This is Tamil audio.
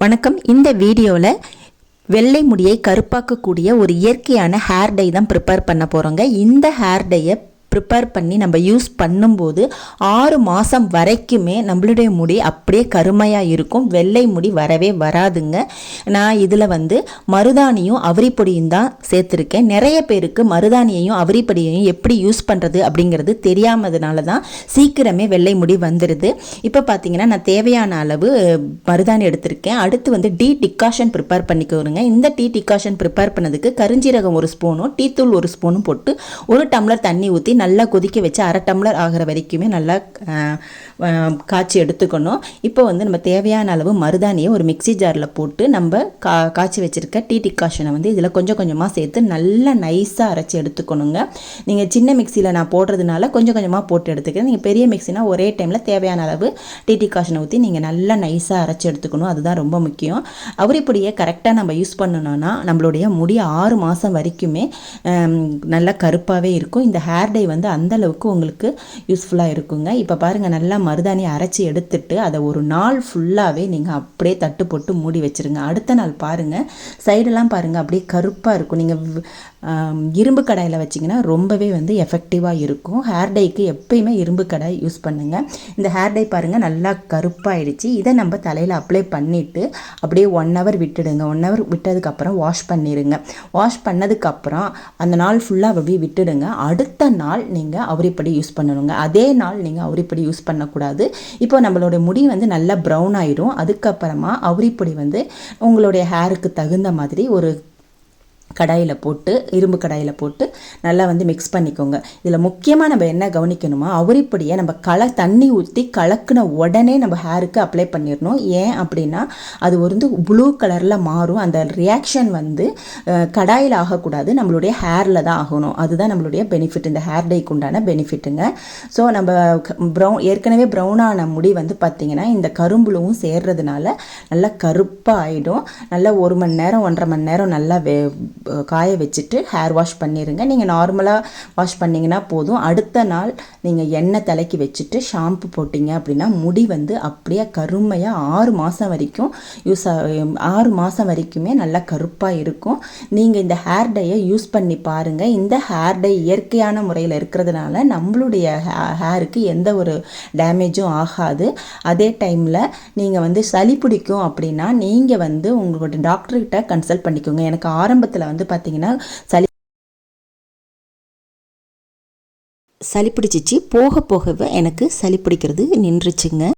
வணக்கம். இந்த வீடியோவில் வெள்ளை முடியை கருப்பாக்கக்கூடிய ஒரு இயற்கையான ஹேர் டை தான் ப்ரிப்பேர் பண்ண போகிறோங்க இந்த ஹேர் டையை ப்ரிப்பேர் பண்ணி நம்ம யூஸ் பண்ணும்போது ஆறு மாதம் வரைக்குமே நம்மளுடைய முடி அப்படியே கருமையாக இருக்கும். வெள்ளை முடி வரவே வராதுங்க. நான் இதில் வந்து மருதாணியும் அவரிப்பொடியும் தான் சேர்த்துருக்கேன். நிறைய பேருக்கு மருதாணியையும் அவரிப்பொடியையும் எப்படி யூஸ் பண்ணுறது அப்படிங்கிறது தெரியாமதுனால தான் சீக்கிரமே வெள்ளை முடி வந்துடுது இப்போ பார்த்தீங்கன்னா நான் தேவையான அளவு மருதாணி எடுத்திருக்கேன். அடுத்து வந்து டீ டிகாஷன் ப்ரிப்பேர் பண்ணிக்கோருங்க இந்த டீ டிகாஷன் ப்ரிப்பேர் பண்ணதுக்கு கருஞ்சீரகம் ஒரு ஸ்பூனும் டீத்தூள் ஒரு ஸ்பூனும் போட்டு ஒரு டம்ளர் தண்ணி ஊற்றி நல்லா கொதிக்க வச்சு அரை டம்ளர் ஆகிற வரைக்குமே நல்லா காய்ச்சி எடுத்துக்கணும். இப்போ வந்து நம்ம தேவையான அளவு மருதாணியை ஒரு மிக்ஸி ஜாரில் போட்டு நம்ம கா காய்ச்சி வச்சுருக்க டீ டிகாஷனை வந்து இதில் கொஞ்சம் கொஞ்சமாக சேர்த்து நல்லா நைஸாக அரைச்சி எடுத்துக்கணுங்க. நீங்கள் சின்ன மிக்சியில் நான் போடுறதுனால கொஞ்சம் கொஞ்சமாக போட்டு எடுத்துக்கிறேன். நீங்கள் பெரிய மிக்சினா ஒரே டைமில் தேவையான அளவு டீ டிகாஷனை ஊற்றி நீங்கள் நல்லா நைஸாக அரைச்சி எடுத்துக்கணும். அதுதான் ரொம்ப முக்கியம். அவரிப்பொடியை கரெக்டாக நம்ம யூஸ் பண்ணணும்னா நம்மளுடைய முடி ஆறு மாதம் வரைக்குமே நல்லா கருப்பாகவே இருக்கும். இந்த ஹேர் டை வந்து அந்த அளவுக்கு உங்களுக்கு யூஸ்ஃபுல்லாக இருக்குங்க. இப்போ பாருங்கள் நல்லா மருதாணி அரைச்சி எடுத்துட்டு அதை ஒரு நாள் ஃபுல்லாகவே நீங்கள் அப்படியே தட்டு போட்டு மூடி வச்சிருங்க. அடுத்த நாள் பாருங்கள் சைடெல்லாம் பாருங்கள் அப்படியே கருப்பாக இருக்கும். நீங்கள் இரும்பு கடாயில் வச்சிங்கன்னா ரொம்பவே வந்து எஃபெக்டிவாக இருக்கும். ஹேர் டைக்கு எப்பயுமே இரும்பு கடாய் யூஸ் பண்ணுங்கள் இந்த ஹேர் டை பாருங்கள் நல்லா கருப்பாயிடுச்சு. இதை நம்ம தலையில் அப்ளை பண்ணிவிட்டு அப்படியே ஒன் ஹவர் விட்டுடுங்க. ஒன் ஹவர் விட்டதுக்கப்புறம் வாஷ் பண்ணிடுங்க வாஷ் பண்ணதுக்கப்புறம் அந்த நாள் ஃபுல்லாக அப்படியே விட்டுடுங்க. அடுத்த நாள் நீங்கள் அவரிப்படி யூஸ் பண்ணணுங்க. அதே நாள் நீங்கள் அவரிப்படி யூஸ் பண்ணக்கூடாது. இப்போ நம்மளோட முடி வந்து நல்லா ப்ரௌன் ஆயிடும் அதுக்கப்புறமா அவரிப்படி வந்து உங்களுடைய ஹேருக்கு தகுந்த மாதிரி ஒரு கடாயில் போட்டு இரும்பு கடாயில் போட்டு நல்லா வந்து மிக்ஸ் பண்ணிக்கோங்க. இதில் முக்கியமாக நம்ம என்ன கவனிக்கணுமா அவரிப்படியை நம்ம கல தண்ணி ஊற்றி கலக்குன உடனே நம்ம ஹேருக்கு அப்ளை பண்ணிடணும் ஏன் அப்படின்னா அது வந்து ப்ளூ கலரில் மாறும். அந்த ரியாக்ஷன் வந்து கடாயில் ஆகக்கூடாது. நம்மளுடைய ஹேரில் தான் ஆகணும். அதுதான் நம்மளுடைய பெனிஃபிட் இந்த ஹேர் டேக்கு உண்டான பெனிஃபிட்டுங்க ஸோ நம்ம ப்ரௌன் ஏற்கனவே ப்ரௌனான முடி வந்து பார்த்திங்கன்னா இந்த கரும்புழுவும் சேர்றதுனால நல்லா கருப்பாக ஆகிடும் நல்லா ஒரு மணி நேரம் ஒன்றரை மணி நேரம் நல்லா வே காய வச்சுட்டு ஹேர் வாஷ் பண்ணிடுங்க நீங்கள் நார்மலாக வாஷ் பண்ணிங்கன்னா போதும். அடுத்த நாள் நீங்கள் எண்ணெய் தலைக்கு வச்சுட்டு ஷாம்பு போட்டிங்க அப்படின்னா முடி வந்து அப்படியே கருமையாக ஆறு மாதம் வரைக்கும் யூஸ் ஆறு மாதம் வரைக்குமே நல்லா கருப்பாக இருக்கும். நீங்கள் இந்த ஹேர் டையை யூஸ் பண்ணி பாருங்கள் இந்த ஹேர் டை இயற்கையான முறையில் இருக்கிறதுனால நம்மளுடைய ஹேருக்கு எந்த ஒரு டேமேஜும் ஆகாது. அதே டைமில் நீங்கள் வந்து சளி பிடிக்கும் அப்படின்னா நீங்கள் வந்து உங்களோட டாக்டர்கிட்ட கன்சல்ட் பண்ணிக்கோங்க. எனக்கு ஆரம்பத்தில் வந்து வந்து பார்த்தீங்கன்னா சளி சளி பிடிச்சிச்சு. போக போகவே எனக்கு சளி பிடிக்கிறது நின்றுச்சுங்க.